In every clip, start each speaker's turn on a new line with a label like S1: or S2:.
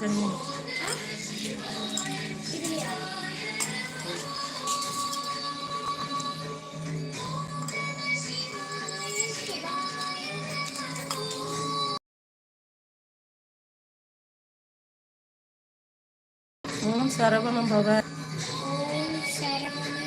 S1: தண்ணி.
S2: ஓம் சரவணம் பவ.
S1: ஓம் சரவணம்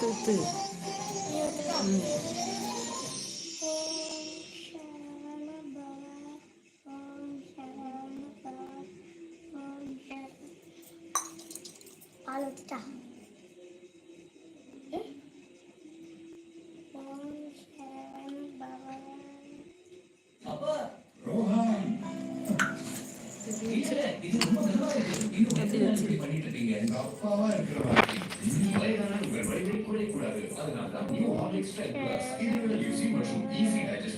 S1: গাড়িতে উঠতে আলোটা Thank you. Bath and other new hot extract plus. Individual using mushroom easy.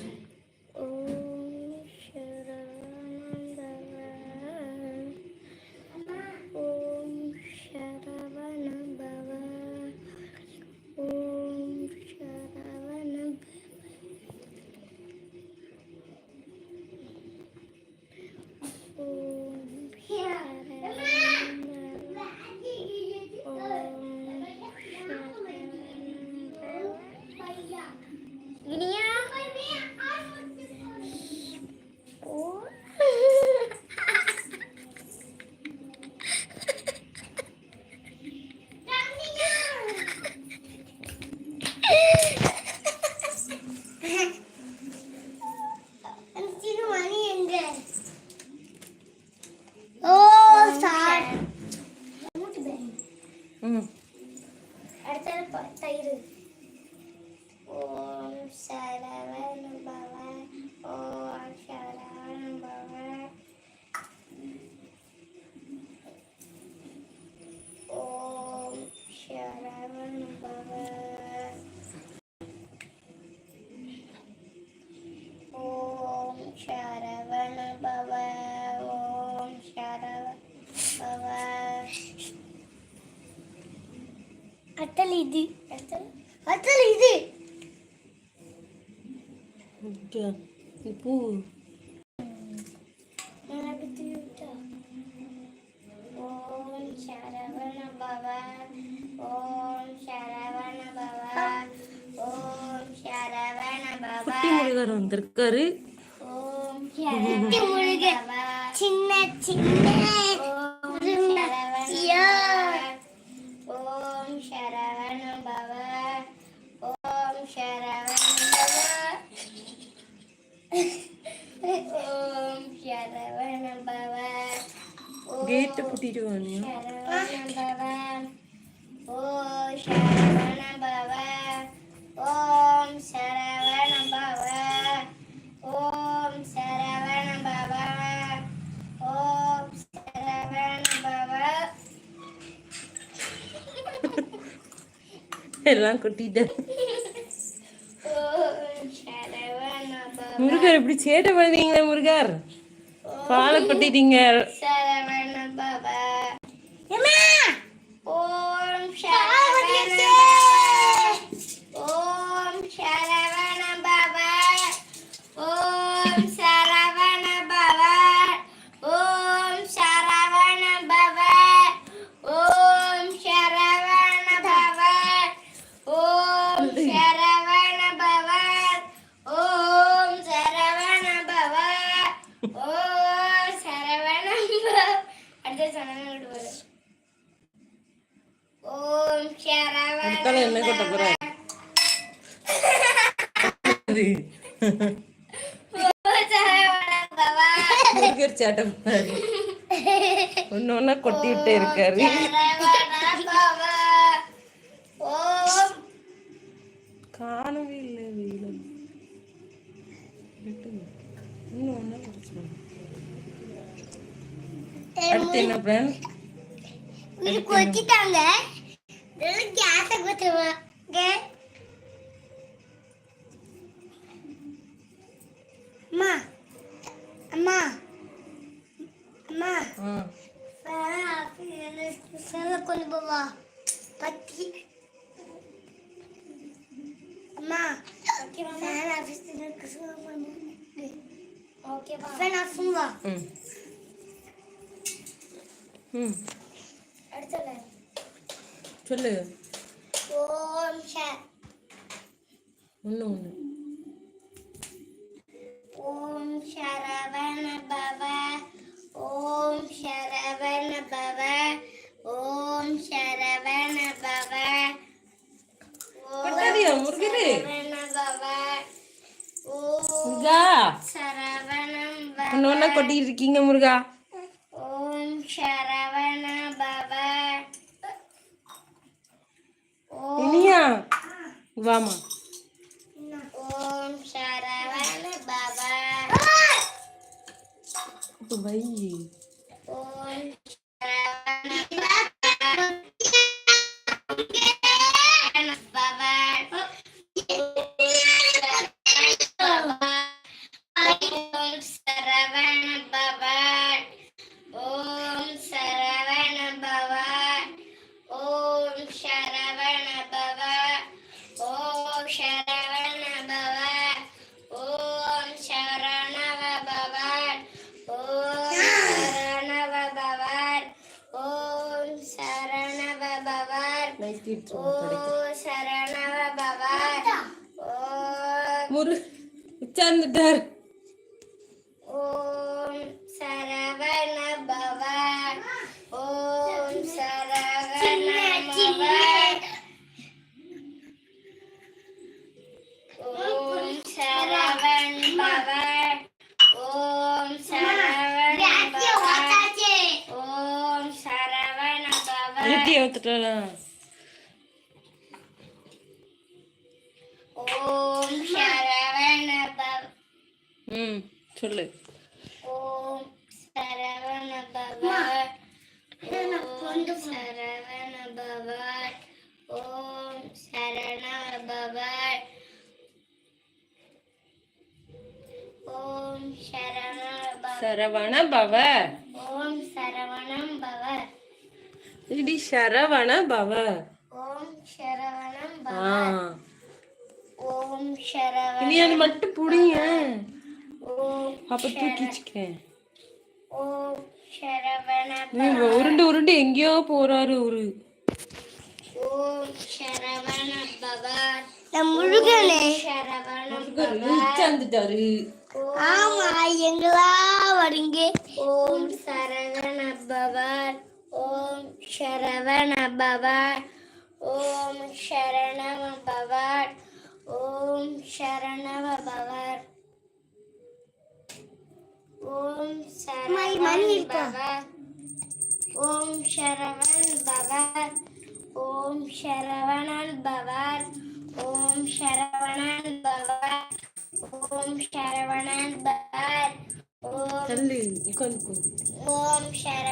S1: Atal இது. அட்டல்? இது.
S2: பூ.
S1: ஓம் சரவண பவ ஓம் சரவண பவ ஓம் சரவண பவ
S2: குட்டி முருகர் வந்திருக்காரு.
S1: ஓம் சரவண பவ சின்ன சின்ன லிஸ்ட்டை கூட்டிகிட்டு வரணும் ஓம் சரவண பவ ஓம் சரவண பவ ஓம் சரவண பவ
S2: எல்லாம் கொட்டிட்டேன். முருகர் இப்படி சேட்டை பண்ணுறீங்களே முருகர்? பாலை கொட்டிட்டீங்க
S1: சரவண பவ ஓம் சரவண
S2: என்ன கொட்ட போற ஒன்னொன்னா கொட்டிட்டு இருக்காரு காணவே இல்லை வெயில இன்னொன்னு அடுத்து என்ன பிளான்
S1: வீட்டுக்கு வச்சுட்டாங்க கேஸை கொடுத்துருவாங்க
S2: ம். சொல்லு.
S1: ஓம் ஷ
S2: ஒன்று ஒன்று
S1: ஓம் சரவண பவ. ஓம் சரவண பவ. ஓம் சரவண பவ. பவ. ஓம்
S2: முருகா.
S1: சரவணம்
S2: ஒன்று ஒன்றா கொட்டிட்டு இருக்கீங்க முருகா
S1: ஓம் சரவண பவ ஓம்
S2: இனியா வாமா
S1: ஓம் சரவண பவ
S2: இப்போ வை
S1: ஓம் சரணவ பவ ஓம் சரவண பவ ஓம் சரவண பவ ஓம் சரவண பவ ஓம் சரவண பவ ஓம் சரவண பவ
S2: சொல்லு.
S1: ஓம் சரவண பவ ஓம் சரவண பவ ஓம் சரண பவ ஓம் சரண பவ
S2: சரவண பவ
S1: ஓம் சரவணம் பவ
S2: இடி சரவண பவ
S1: ஓம் சரவணம்
S2: ஆ.
S1: பவ ஓம் சரவண
S2: இனி அது மட்டும் புடிங்க. அப்ப தூக்கி வச்சுக்கிறேன்.
S1: ஓம் சரவண
S2: நீ உருண்டு உருண்டு எங்கேயோ போறாரு ஒரு
S1: முருகனே. சரவண
S2: உட்கார்ந்துட்டாரு
S1: ஆமா எங்களா வரீங்க. ஓம் சரவண பவான் ஓம் சரவண பவான் ஓம் சரணவ பவான் ஓம் சரணவ பவான் ஓம் சரவண பவான் ஓம் சரவண் பவான் ஓம் சரவணன் பவான் ஓம் சரவணன் பவான் ஓம் சரவணன் பவான் ஓம் ஓம் சரவணன்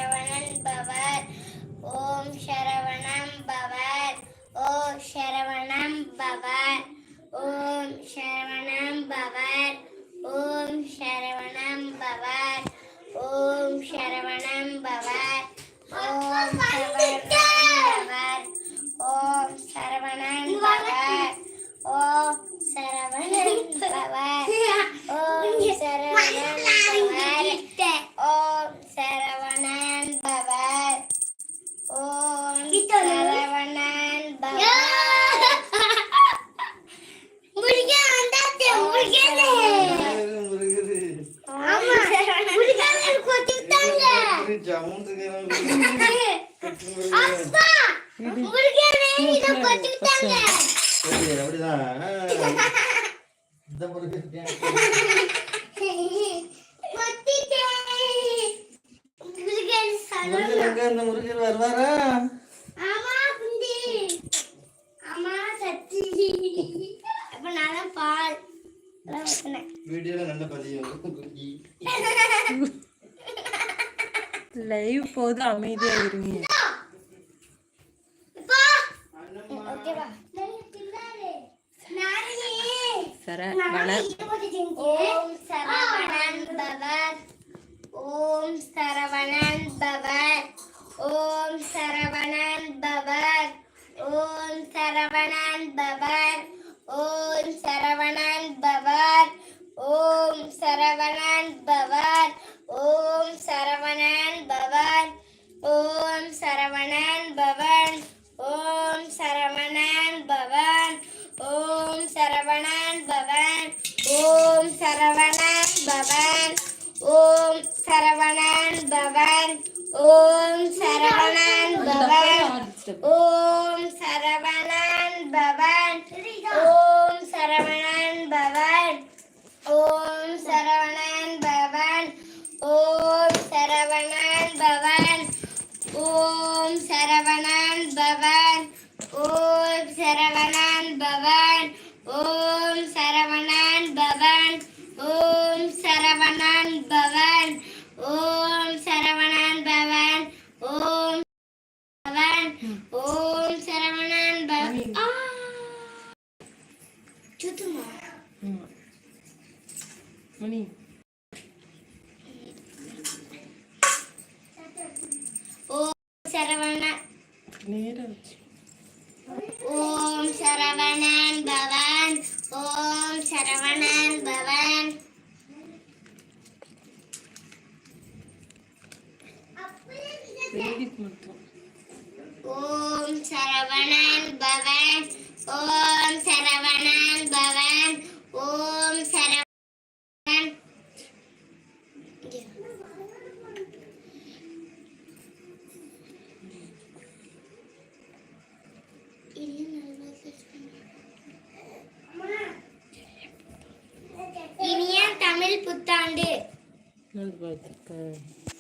S1: எல்லாம் ஊத்துனேன்.
S3: வீடியோல நல்ல பதிவு.
S2: லைவ் போது அமைதியா இருங்க.
S1: இப்போ ஓகேவா?
S2: மணி.
S1: ஓம் சரவண.
S2: நேரா வச்சு.
S1: ஓம் சரவணன் பவன். ஓம் சரவணன் பவன்.
S2: மட்டும்.
S1: ஓம் சரவணன் பவன். ஓம் சரவணன் பவன். ஓம் சரவணன்
S2: நல்வாழ்த்துக்கள்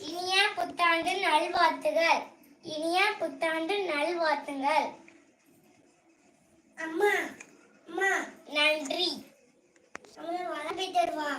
S1: இனிய புத்தாண்டு நல்வாழ்த்துகள். இனிய புத்தாண்டு நல்வாழ்த்துங்கள். அம்மா அம்மா நன்றி. அம்மா வளர்ந்து தருவா